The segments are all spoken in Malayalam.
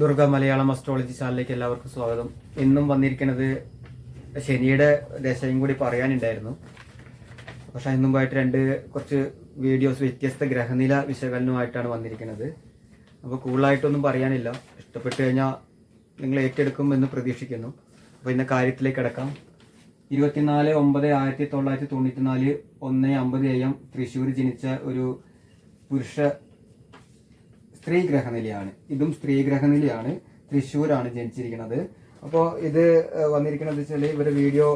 ദുർഗ മലയാളം അസ്ട്രോളജി ചാനലിലേക്ക് എല്ലാവർക്കും സ്വാഗതം. ഇന്നും വന്നിരിക്കുന്നത് ശനിയുടെ ദശയും കൂടി പറയാനുണ്ടായിരുന്നു. പക്ഷെ അതിന് മുമ്പായിട്ട് രണ്ട് കുറച്ച് വീഡിയോസ് വ്യത്യസ്ത ഗ്രഹനില വിശകലനമായിട്ടാണ് വന്നിരിക്കുന്നത്. അപ്പോൾ കൂടുതലായിട്ടൊന്നും പറയാനില്ല. ഇഷ്ടപ്പെട്ടു കഴിഞ്ഞാൽ നിങ്ങൾ ഏറ്റെടുക്കും എന്ന് പ്രതീക്ഷിക്കുന്നു. അപ്പോൾ ഇന്ന കാര്യത്തിലേക്ക് കിടക്കാം. ഇരുപത്തിനാല് ഒമ്പത് ആയിരത്തി തൊള്ളായിരത്തി തൊണ്ണൂറ്റി നാല് ഒന്ന് അമ്പത് എ എം തൃശ്ശൂർ ജനിച്ച ഒരു പുരുഷ സ്ത്രീ ഗ്രഹനിലയാണ് ഇതും സ്ത്രീ ഗ്രഹനിലയാണ് തൃശ്ശൂരാണ് ജനിച്ചിരിക്കുന്നത്. അപ്പോൾ ഇത് വന്നിരിക്കുന്നത് വെച്ചാൽ ഇവർ വീഡിയോ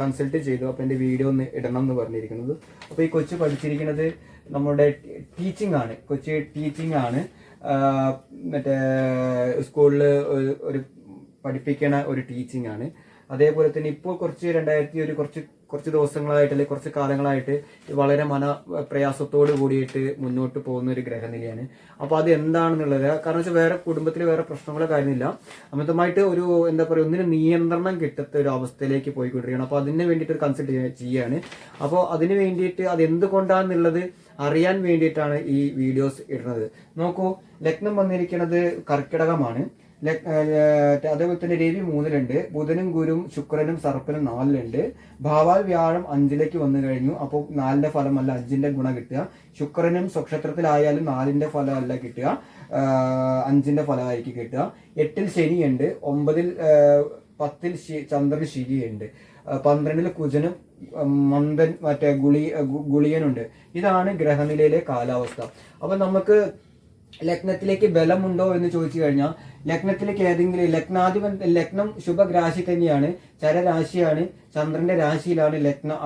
കൺസൾട്ട് ചെയ്തു. അപ്പോൾ എന്റെ വീഡിയോ ഒന്ന് ഇടണം എന്ന് പറഞ്ഞിരിക്കുന്നത്. അപ്പോൾ ഈ കൊച്ചു പഠിച്ചിരിക്കുന്നത് നമ്മുടെ ടീച്ചിങ് ആണ്. കൊച്ചു ടീച്ചിങ് ആണ്. മറ്റേ സ്കൂളിൽ ഒരു പഠിപ്പിക്കണ ഒരു ടീച്ചിങ് ആണ്. അതേപോലെ തന്നെ ഇപ്പോൾ കുറച്ച് രണ്ടായിരത്തി ഒരു കുറച്ച് കുറച്ച് ദിവസങ്ങളായിട്ട് അല്ലെങ്കിൽ കുറച്ച് കാലങ്ങളായിട്ട് വളരെ മന പ്രയാസത്തോട് കൂടിയിട്ട് മുന്നോട്ട് പോകുന്ന ഒരു ഗ്രഹനിലയാണ്. അപ്പോൾ അത് എന്താണെന്നുള്ളത് കാരണം വെച്ചാൽ വേറെ കുടുംബത്തിൽ വേറെ പ്രശ്നങ്ങളോ കാര്യമില്ല. അമിതമായിട്ട് ഒരു എന്താ പറയുക ഒന്നിനും നിയന്ത്രണം കിട്ടാത്ത ഒരു അവസ്ഥയിലേക്ക് പോയിക്കൊണ്ടിരിക്കുകയാണ്. അപ്പോൾ അതിന് വേണ്ടിയിട്ട് ഒരു കൺസൾട്ട് ചെയ്യുകയാണ് അപ്പോൾ അതിന് വേണ്ടിയിട്ട് അത് എന്തുകൊണ്ടാണെന്നുള്ളത് അറിയാൻ വേണ്ടിയിട്ടാണ് ഈ വീഡിയോസ് ഇടുന്നത്. നോക്കൂ ലഗ്നം വന്നിരിക്കുന്നത് കർക്കിടകമാണ്. അതേപോലെ തന്നെ രവി മൂന്നിലുണ്ട്. ബുധനും ഗുരും ശുക്രനും സർപ്പനും നാലിലുണ്ട്. ഭാവാൽ വ്യാഴം അഞ്ചിലേക്ക് വന്നു കഴിഞ്ഞു. അപ്പോൾ നാലിന്റെ ഫലമല്ല അഞ്ചിന്റെ ഗുണം കിട്ടുക. ശുക്രനും സ്വക്ഷത്രത്തിലായാലും നാലിന്റെ ഫലമല്ല കിട്ടുക. അഞ്ചിന്റെ ഫലമായിരിക്കും കിട്ടുക. എട്ടിൽ ശനിയുണ്ട്. ഒമ്പതിൽ പത്തിൽ ചന്ദ്രൻ ശിരിയുണ്ട് പന്ത്രണ്ടിൽ കുജനും മന്ദൻ മറ്റേ ഗുളി ഗുളിയനുണ്ട്. ഇതാണ് ഗ്രഹനിലയിലെ കാലാവസ്ഥ. അപ്പൊ നമുക്ക് ലഗ്നത്തിലേക്ക് ബലമുണ്ടോ എന്ന് ചോദിച്ചു കഴിഞ്ഞാൽ ലഗ്നത്തിലേക്ക് ഏതെങ്കിലും ലഗ്നാധിപൻ ലഗ്നം ശുഭരാശി തന്നെയാണ് ചരരാശിയാണ് ചന്ദ്രന്റെ രാശിയിലാണ് ലഗ്നം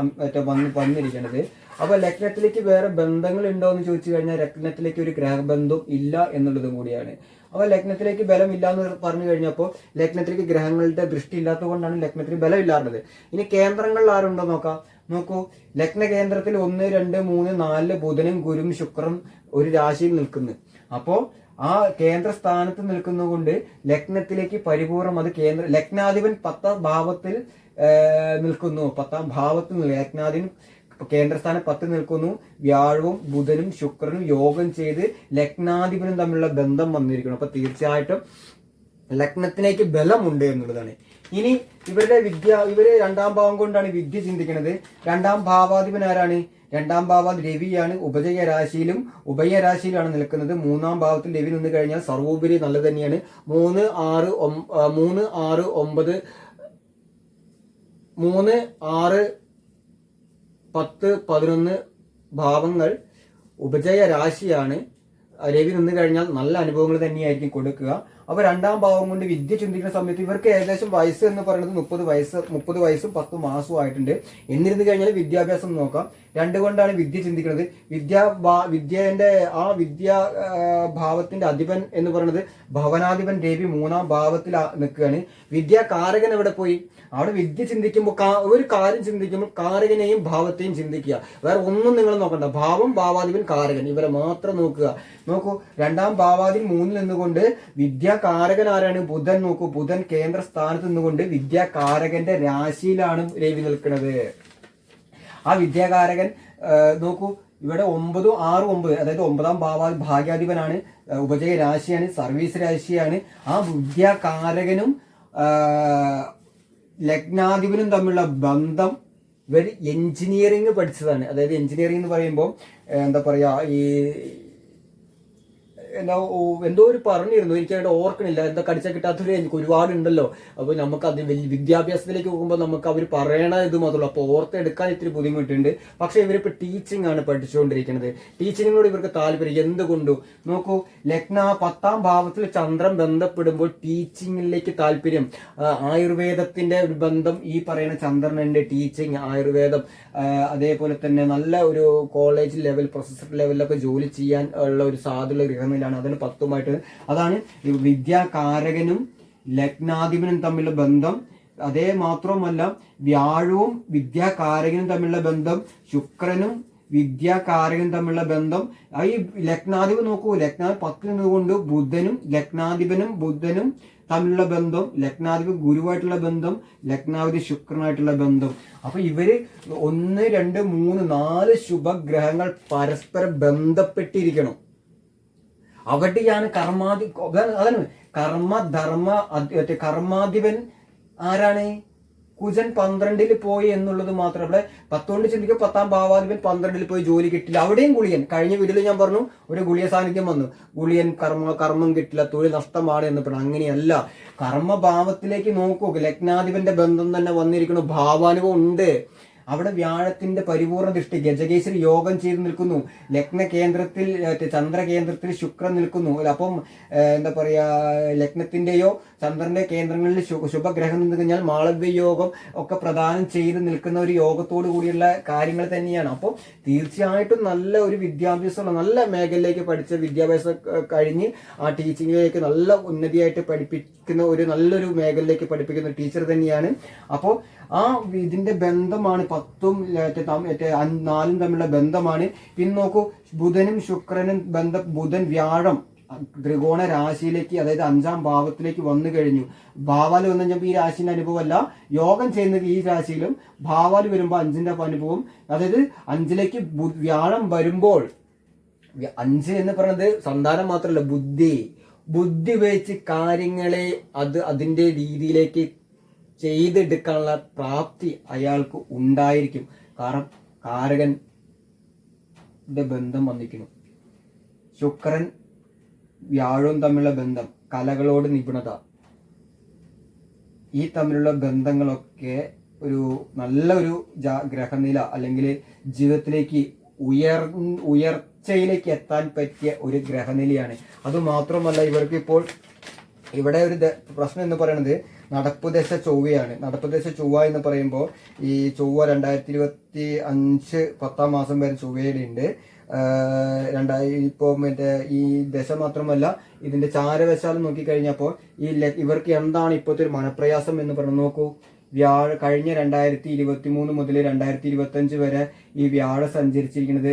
വന്ന് വന്നിരിക്കുന്നത്. അപ്പൊ ലഗ്നത്തിലേക്ക് വേറെ ബന്ധങ്ങൾ ഉണ്ടോ എന്ന് ചോദിച്ചു കഴിഞ്ഞാൽ ലഗ്നത്തിലേക്ക് ഒരു ഗ്രഹബന്ധം ഇല്ല എന്നുള്ളതും കൂടിയാണ്. അപ്പൊ ലഗ്നത്തിലേക്ക് ബലം ഇല്ല എന്ന് പറഞ്ഞു കഴിഞ്ഞപ്പോൾ ലഗ്നത്തിലേക്ക് ഗ്രഹങ്ങളുടെ ദൃഷ്ടി ഇല്ലാത്തതുകൊണ്ടാണ് ലഗ്നത്തിന് ബലം ഇല്ലാറുള്ളത് ഇനി കേന്ദ്രങ്ങളിൽ ആരുണ്ടോ നോക്കാം? നോക്കൂ ലഗ്ന കേന്ദ്രത്തിൽ ഒന്ന് രണ്ട് മൂന്ന് നാല് ബുധനും ഗുരും ശുക്രം ഒരു രാശിയിൽ നിൽക്കുന്നു. അപ്പോൾ ആ കേന്ദ്ര സ്ഥാനത്ത് നിൽക്കുന്നതുകൊണ്ട് ലഗ്നത്തിലേക്ക് പരിപൂർണം അത് കേന്ദ്ര ലഗ്നാധിപൻ പത്താം ഭാവത്തിൽ നിൽക്കുന്നു. പത്താം ഭാവത്തിൽ ലഗ്നാധിപൻ കേന്ദ്രസ്ഥാനം പത്ത് നിൽക്കുന്നു. വ്യാഴവും ബുധനും ശുക്രനും യോഗം ചെയ്ത് ലഗ്നാധിപനും തമ്മിലുള്ള ബന്ധം വന്നിരിക്കുന്നു. അപ്പൊ തീർച്ചയായിട്ടും ലഗ്നത്തിലേക്ക് ബലമുണ്ട് എന്നുള്ളതാണ്. ഇനി ഇവരുടെ വിദ്യ ഇവർ രണ്ടാം ഭാവം കൊണ്ടാണ് വിദ്യ ചിന്തിക്കുന്നത് രണ്ടാം ഭാവാധിപൻ ആരാണ്? രണ്ടാം ഭാവം രവിയാണ്. ഉപജയ രാശിയിലും ഉഭയരാശിയിലാണ് നിൽക്കുന്നത്. മൂന്നാം ഭാവത്തിൽ രവി നിന്ന് കഴിഞ്ഞാൽ സർവോപരി നല്ലത് തന്നെയാണ്. മൂന്ന് ആറ് മൂന്ന് ആറ് ഒമ്പത് മൂന്ന് ആറ് പത്ത് പതിനൊന്ന് ഭാവങ്ങൾ ഉപജയ രാശിയാണ്. രവി നിന്ന് കഴിഞ്ഞാൽ നല്ല അനുഭവങ്ങൾ തന്നെയായിരിക്കും കൊടുക്കുക. അപ്പൊ രണ്ടാം ഭാവം കൊണ്ട് വിദ്യ ചിന്തിക്കുന്ന സമയത്ത് ഇവർക്ക് ഏകദേശം വയസ്സ് എന്ന് പറയുന്നത് മുപ്പത് വയസ്സ് മുപ്പത് വയസ്സും പത്ത് മാസവും ആയിട്ടുണ്ട്. എന്നിരുന്നു കഴിഞ്ഞാൽ വിദ്യാഭ്യാസം നോക്കാം. രണ്ട് കൊണ്ടാണ് വിദ്യ ചിന്തിക്കുന്നത്. വിദ്യ വിദ്യന്റെ ആ വിദ്യാ ഭാവത്തിന്റെ അധിപൻ എന്ന് പറയുന്നത് ഭവനാധിപൻ ദേവി മൂന്നാം ഭാവത്തിൽ നിൽക്കുകയാണ് നിൽക്കുകയാണ്. വിദ്യാകാരകൻ എവിടെ പോയി? അവിടെ വിദ്യ ചിന്തിക്കുമ്പോൾ ഒരു കാര്യം ചിന്തിക്കുമ്പോൾ കാരകനെയും ഭാവത്തെയും ചിന്തിക്കുക. വേറെ ഒന്നും നിങ്ങൾ നോക്കണ്ട. ഭാവം ഭാവാധിപൻ കാരകൻ ഇവരെ മാത്രം നോക്കുക. നോക്കൂ രണ്ടാം ഭാവാധിപൻ മൂന്നിൽ നിന്നുകൊണ്ട് വിദ്യ കാരകൻ ആരാണ്? ബുധൻ നോക്കൂ. ബുധൻ കേന്ദ്ര സ്ഥാനത്ത് നിന്നുകൊണ്ട് വിദ്യ കാരകന്റെ രാശിയിലാണ് രവി നിൽക്കുന്നത്. ആ വിദ്യാകാരകൻ നോക്കൂ ഇവിടെ ഒമ്പതും ആറും ഒമ്പത് അതായത് ഒമ്പതാം ഭാവാ ഭാഗ്യാധിപനാണ് ഉപജയ രാശിയാണ് സർവീസ് രാശിയാണ്. ആ വിദ്യാകാരകനും ലഗ്നാധിപനും തമ്മിലുള്ള ബന്ധം ഇവർ എഞ്ചിനീയറിംഗ് പഠിച്ചതാണ്. അതായത് എഞ്ചിനീയറിംഗ് എന്ന് പറയുമ്പോൾ എന്താ പറയുക ഈ എന്താ എന്തോ ഒരു പറഞ്ഞിരുന്നു. എനിക്ക് അവിടെ ഓർക്കണില്ല. എന്താ കടിച്ച കിട്ടാത്തൊരു എനിക്ക് ഒരുപാട് ഉണ്ടല്ലോ അപ്പോൾ നമുക്ക് അത് വിദ്യാഭ്യാസത്തിലേക്ക് പോകുമ്പോൾ നമുക്ക് അവർ പറയണ ഇത് മാത്രമല്ല. അപ്പോൾ ഓർത്തെടുക്കാൻ ഇത്തിരി ബുദ്ധിമുട്ടുണ്ട്. പക്ഷെ ഇവരിപ്പോൾ ടീച്ചിങ് ആണ് പഠിച്ചുകൊണ്ടിരിക്കുന്നത് ടീച്ചിങ്ങിനോട് ഇവർക്ക് താല്പര്യം എന്തുകൊണ്ടു? നോക്കൂ ലഗ്ന പത്താം ഭാവത്തിൽ ചന്ദ്രൻ ബന്ധപ്പെടുമ്പോൾ ടീച്ചിങ്ങിലേക്ക് താല്പര്യം. ആയുർവേദത്തിന്റെ ഒരു ബന്ധം ഈ പറയുന്ന ചന്ദ്രനുണ്ട് ടീച്ചിങ് ആയുർവേദം. അതേപോലെ തന്നെ നല്ല ഒരു കോളേജ് ലെവൽ പ്രൊഫസർ ലെവലിലൊക്കെ ജോലി ചെയ്യാൻ ഉള്ള ഒരു സാധ്യത ഗ്രഹനിലാണ് അതിന് പത്തുമായിട്ട് അതാണ് വിദ്യാകാരകനും ലഗ്നാധിപനും തമ്മിലുള്ള ബന്ധം. അതേ മാത്രവുമല്ല വ്യാഴവും വിദ്യാകാരകനും തമ്മിലുള്ള ബന്ധം ശുക്രനും വിദ്യാകാരകനും തമ്മിലുള്ള ബന്ധം. ഈ ലഗ്നാധിപൻ നോക്കൂ ലഗ്നാ പത്തിൽ നിന്നുകൊണ്ട് ബുധനും ലഗ്നാധിപനും ബുധനും തമ്മിലുള്ള ബന്ധം ലഗ്നാധിപ ഗുരുവായിട്ടുള്ള ബന്ധം ലഗ്നാധിപതി ശുക്രനായിട്ടുള്ള ബന്ധം. അപ്പൊ ഇവർ ഒന്ന് രണ്ട് മൂന്ന് നാല് ശുഭഗ്രഹങ്ങൾ പരസ്പരം ബന്ധപ്പെട്ടിരിക്കണം. അവിടെയാണ് കർമാധി അതാണ് കർമ്മ ധർമ്മ കർമാധിപൻ ആരാണ്? കുജൻ പന്ത്രണ്ടിൽ പോയി എന്നുള്ളത് മാത്രം. ഇവിടെ പത്തുകൊണ്ട് ചിന്തിക്കും പത്താം ഭാവാധിപൻ പന്ത്രണ്ടിൽ പോയി ജോലി കിട്ടില്ല. അവിടെയും ഗുളിയൻ. കഴിഞ്ഞ വീട്ടിൽ ഞാൻ പറഞ്ഞു ഒരു ഗുളിയ സാന്നിധ്യം വന്നു. ഗുളിയൻ കർമ്മ കർമ്മം കിട്ടില്ല തൊഴിൽ നഷ്ടമാണ് എന്ന് പറഞ്ഞു. അങ്ങനെയല്ല. കർമ്മഭാവത്തിലേക്ക് നോക്കൂ. ലഗ്നാധിപന്റെ ബന്ധം തന്നെ വന്നിരിക്കുന്നു. ഭാവാനുഭവം ഉണ്ട്. അവിടെ വ്യാഴത്തിന്റെ പരിപൂർണ ദൃഷ്ടി ഗജകേശ്വരി യോഗം ചെയ്ത് നിൽക്കുന്നു. ലഗ്ന കേന്ദ്രത്തിൽ ചന്ദ്ര കേന്ദ്രത്തിൽ ശുക്രൻ നിൽക്കുന്നു. അപ്പം എന്താ പറയാ ലഗ്നത്തിന്റെയോ ചന്ദ്രന്റെ കേന്ദ്രങ്ങളിൽ ശുഭഗ്രഹം നിന്ന് കഴിഞ്ഞാൽ മാളവ്യ യോഗം ഒക്കെ പ്രദാനം ചെയ്ത് നിൽക്കുന്ന ഒരു യോഗത്തോടു കൂടിയുള്ള കാര്യങ്ങൾ തന്നെയാണ്. അപ്പോൾ തീർച്ചയായിട്ടും നല്ല ഒരു വിദ്യാഭ്യാസമുള്ള നല്ല മേഖലയിലേക്ക് പഠിച്ച വിദ്യാഭ്യാസം കഴിഞ്ഞ് ആ ടീച്ചിങ്ങിലേക്ക് നല്ല ഉന്നതിയായിട്ട് പഠിപ്പിക്കുന്ന ഒരു നല്ലൊരു മേഖലയിലേക്ക് പഠിപ്പിക്കുന്ന ടീച്ചർ തന്നെയാണ്. അപ്പോൾ ആ ഇതിന്റെ ബന്ധമാണ് പത്തും മറ്റേ നാലും തമ്മിലുള്ള ബന്ധമാണ്. പിന്നെ നോക്കൂ ബുധനും ശുക്രനും ബന്ധ ബുധൻ വ്യാഴം ത്രികോണ രാശിയിലേക്ക് അതായത് അഞ്ചാം ഭാവത്തിലേക്ക് വന്നു കഴിഞ്ഞു. ഭാവാൽ വന്നു കഴിഞ്ഞപ്പോൾ ഈ രാശിന്റെ അനുഭവമല്ല. യോഗം ചെയ്യുന്നത് ഈ രാശിയിലും ഭാവാൽ വരുമ്പോൾ അഞ്ചിന്റെ അനുഭവം. അതായത് അഞ്ചിലേക്ക് വ്യാഴം വരുമ്പോൾ അഞ്ച് എന്ന് പറയുന്നത് സന്താനം മാത്രമല്ല ബുദ്ധി. ബുദ്ധി ഉപയോഗിച്ച് കാര്യങ്ങളെ അത് അതിന്റെ രീതിയിലേക്ക് ചെയ്തെടുക്കാനുള്ള പ്രാപ്തി അയാൾക്ക് ഉണ്ടായിരിക്കും. കാരണം കാരകൻ ബന്ധം വന്നിരിക്കുന്നു. ശുക്രൻ വ്യാഴവും തമ്മിലുള്ള ബന്ധം കലകളോട് നിപുണത. ഈ തമ്മിലുള്ള ബന്ധങ്ങളൊക്കെ ഒരു നല്ലൊരു ഗ്രഹനില അല്ലെങ്കിൽ ജീവിതത്തിലേക്ക് ഉയർ ഉയർച്ചയിലേക്ക് എത്താൻ പറ്റിയ ഒരു ഗ്രഹനിലയാണ്. അതുമാത്രമല്ല ഇവർക്ക് ഇപ്പോൾ ഇവിടെ ഒരു പ്രശ്നം എന്ന് പറയുന്നത് നടപ്പ് ദശ ചൊവ്വയാണ്. നടപ്പ് ദശ ചൊവ്വ എന്ന് പറയുമ്പോൾ ഈ ചൊവ്വ രണ്ടായിരത്തി ഇരുപത്തി അഞ്ച് പത്താം മാസം വരെ ചൊവ്വയിലുണ്ട്. രണ്ടായി ഇപ്പോൾ മറ്റേ ഈ ദശ മാത്രമല്ല ഇതിന്റെ ചാരവശാലം നോക്കിക്കഴിഞ്ഞപ്പോൾ ഈ ഇവർക്ക് എന്താണ് ഇപ്പോഴത്തെ ഒരു മനപ്രയാസം എന്ന് പറഞ്ഞു നോക്കൂ. വ്യാഴ കഴിഞ്ഞ രണ്ടായിരത്തി ഇരുപത്തി മൂന്ന് മുതൽ രണ്ടായിരത്തി ഇരുപത്തി അഞ്ച് വരെ ഈ വ്യാഴം സഞ്ചരിച്ചിരിക്കുന്നത്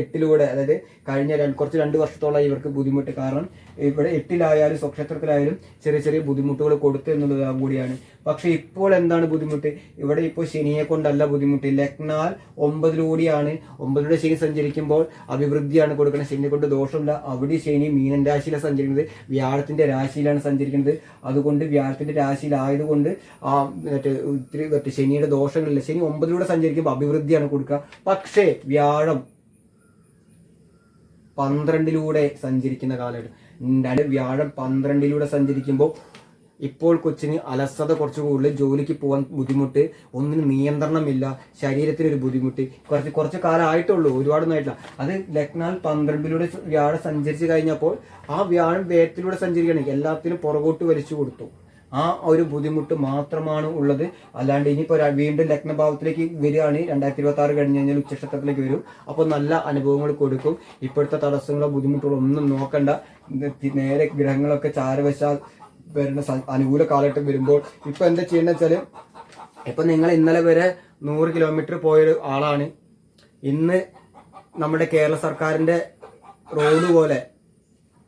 എട്ടിലൂടെ അതായത് കഴിഞ്ഞ രണ്ട് കുറച്ച് രണ്ട് വർഷത്തോളം ഇവർക്ക് ബുദ്ധിമുട്ട്. കാരണം ഇവിടെ എട്ടിലായാലും സ്വക്ഷേത്രത്തിലായാലും ചെറിയ ചെറിയ ബുദ്ധിമുട്ടുകൾ കൊടുത്തു എന്നുള്ളത് കൂടിയാണ്. പക്ഷെ ഇപ്പോൾ എന്താണ് ബുദ്ധിമുട്ട്? ഇവിടെ ഇപ്പോൾ ശനിയെ കൊണ്ടല്ല ബുദ്ധിമുട്ട്. ലഗ്നാൽ ഒമ്പതിലൂടെയാണ് ഒമ്പതിലൂടെ ശനി സഞ്ചരിക്കുമ്പോൾ അഭിവൃദ്ധിയാണ് കൊടുക്കുന്നത്. ശനിയെ കൊണ്ട് ദോഷമില്ല. അവിടെ ശനി മീനൻ രാശിയിലാണ് സഞ്ചരിക്കുന്നത്. വ്യാഴത്തിന്റെ രാശിയിലാണ് സഞ്ചരിക്കുന്നത്. അതുകൊണ്ട് വ്യാഴത്തിന്റെ രാശിയിലായതുകൊണ്ട് ആ മറ്റേ ഇത്തിരി മറ്റേ ശനിയുടെ ദോഷങ്ങളില്ല. ശനി ഒമ്പതിലൂടെ സഞ്ചരിക്കുമ്പോൾ അഭിവൃദ്ധിയാണ് കൊടുക്കുക. പക്ഷേ വ്യാഴം പന്ത്രണ്ടിലൂടെ സഞ്ചരിക്കുന്ന കാലഘട്ടം. വ്യാഴം പന്ത്രണ്ടിലൂടെ സഞ്ചരിക്കുമ്പോൾ ഇപ്പോൾ കൊച്ചിന് അലസത കുറച്ച് കൂടുതൽ ജോലിക്ക് പോകാൻ ബുദ്ധിമുട്ട് ഒന്നിനും നിയന്ത്രണമില്ല ശരീരത്തിന് ഒരു ബുദ്ധിമുട്ട്. കുറച്ച് കുറച്ച് കാലം ആയിട്ടുള്ളൂ ഒരുപാടൊന്നും ആയിട്ടില്ല. അത് ലക്നാൽ പന്ത്രണ്ടിലൂടെ വ്യാഴം സഞ്ചരിച്ച് കഴിഞ്ഞപ്പോൾ ആ വ്യാഴം വേഗത്തിലൂടെ സഞ്ചരിക്കുകയാണെങ്കിൽ എല്ലാത്തിനും പുറകോട്ട് വലിച്ചു കൊടുത്തു. ആ ഒരു ബുദ്ധിമുട്ട് മാത്രമാണ് ഉള്ളത്. അല്ലാണ്ട് ഇനിയിപ്പോൾ വീണ്ടും ലഗ്നഭാവത്തിലേക്ക് വരികയാണ് രണ്ടായിരത്തി ഇരുപത്തി ആറ് കഴിഞ്ഞ് കഴിഞ്ഞാൽ ഉച്ചക്ഷത്രത്തിലേക്ക് വരും. അപ്പോൾ നല്ല അനുഭവങ്ങൾ കൊടുക്കും. ഇപ്പോഴത്തെ തടസ്സങ്ങളോ ബുദ്ധിമുട്ടുകളോ ഒന്നും നോക്കണ്ട. നേരെ ഗ്രഹങ്ങളൊക്കെ ചാരവശാൽ വരുന്ന അനുകൂല കാലഘട്ടം വരുമ്പോൾ ഇപ്പൊ എന്താ ചെയ്യേണ്ടത് വെച്ചാൽ ഇപ്പൊ നിങ്ങൾ ഇന്നലെ വരെ നൂറ് കിലോമീറ്റർ പോയൊരു ആളാണ്. ഇന്ന് നമ്മുടെ കേരള സർക്കാരിന്റെ റോഡ് പോലെ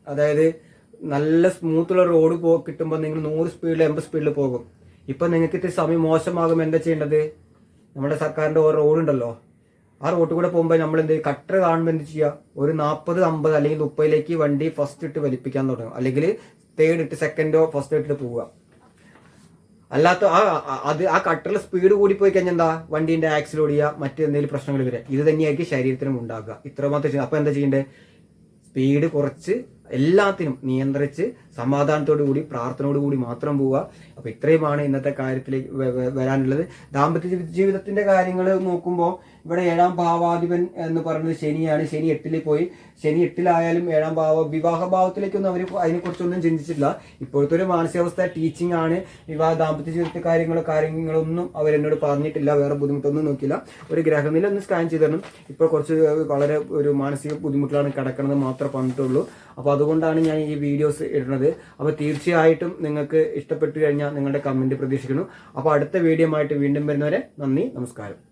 അതായത് നല്ല സ്മൂത്തുള്ള റോഡ് പോ കിട്ടുമ്പോൾ നിങ്ങൾ നൂറ് സ്പീഡിൽ എൺപത് സ്പീഡിൽ പോകും. ഇപ്പം നിങ്ങൾക്ക് ഇത്തിരി സമയം മോശമാകും എന്താ ചെയ്യേണ്ടത്? നമ്മുടെ സർക്കാരിന്റെ ഓരോ റോഡ് ഉണ്ടല്ലോ. ആ റോഡ് കൂടെ പോകുമ്പോൾ നമ്മൾ എന്ത്? കട്ടർ കാണുമ്പോൾ എന്ത് ചെയ്യുക ഒരു നാൽപ്പത് അമ്പത് അല്ലെങ്കിൽ മുപ്പതിലേക്ക് വണ്ടി ഫസ്റ്റ് ഇട്ട് വലിപ്പിക്കാൻ തുടങ്ങും. അല്ലെങ്കിൽ തേർഡ് ഇട്ട് സെക്കൻഡോ ഫസ്റ്റ് ഇട്ടിട്ട് പോവുക. അല്ലാത്ത ആ അത് ആ കട്ടറിൽ സ്പീഡ് കൂടി പോയി കഴിഞ്ഞാൽ എന്താ? വണ്ടീന്റെ ആക്സിൽ ഓടിയ മറ്റെന്തെങ്കിലും പ്രശ്നങ്ങൾ വരിക ഇത് തന്നെയായിരിക്കും ശരീരത്തിനും ഉണ്ടാകുക. ഇത്രമാത്രം ചെയ്യണം അപ്പൊ എന്താ ചെയ്യേണ്ടത് സ്പീഡ് കുറച്ച് എല്ലാത്തിനും നിയന്ത്രിച്ച് സമാധാനത്തോടു കൂടി പ്രാർത്ഥനയോടു കൂടി മാത്രം പോവുക. അപ്പൊ ഇത്രയുമാണ് ഇന്നത്തെ കാര്യത്തിലേക്ക് വരാനുള്ളത്. ദാമ്പത്യ ജീവിതത്തിന്റെ കാര്യങ്ങൾ നോക്കുമ്പോൾ ഇവിടെ ഏഴാം ഭാവാധിപൻ എന്ന് പറയുന്നത് ശനിയാണ്. ശനി എട്ടിൽ പോയി. ശനി എട്ടിലായാലും ഏഴാം ഭാവ വിവാഹ ഭാവത്തിലേക്കൊന്നും അവർ അതിനെക്കുറിച്ചൊന്നും ചിന്തിച്ചിട്ടില്ല. ഇപ്പോഴത്തെ ഒരു മാനസികാവസ്ഥ ടീച്ചിങ് ആണ്. വിവാഹ ദാമ്പത്യ ജീവിതത്തെ കാര്യങ്ങളോ കാര്യങ്ങളൊന്നും അവരെന്നോട് പറഞ്ഞിട്ടില്ല. വേറെ ബുദ്ധിമുട്ടൊന്നും നോക്കില്ല ഒരു ഗ്രഹനില ഒന്ന് സ്കാൻ ചെയ്ത് തരണം. ഇപ്പോൾ കുറച്ച് വളരെ ഒരു മാനസിക ബുദ്ധിമുട്ടിലാണ് കിടക്കുന്നത് മാത്രമേ പറഞ്ഞിട്ടുള്ളൂ. അപ്പോൾ അതുകൊണ്ടാണ് ഞാൻ ഈ വീഡിയോസ് ഇടുന്നത്. അപ്പോൾ തീർച്ചയായിട്ടും നിങ്ങൾക്ക് ഇഷ്ടപ്പെട്ടു കഴിഞ്ഞാൽ നിങ്ങളുടെ കമന്റ് പ്രതീക്ഷിക്കുന്നു. അപ്പോൾ അടുത്ത വീഡിയോ ആയിട്ട് വീണ്ടും വരുന്നവരെ നന്ദി നമസ്കാരം.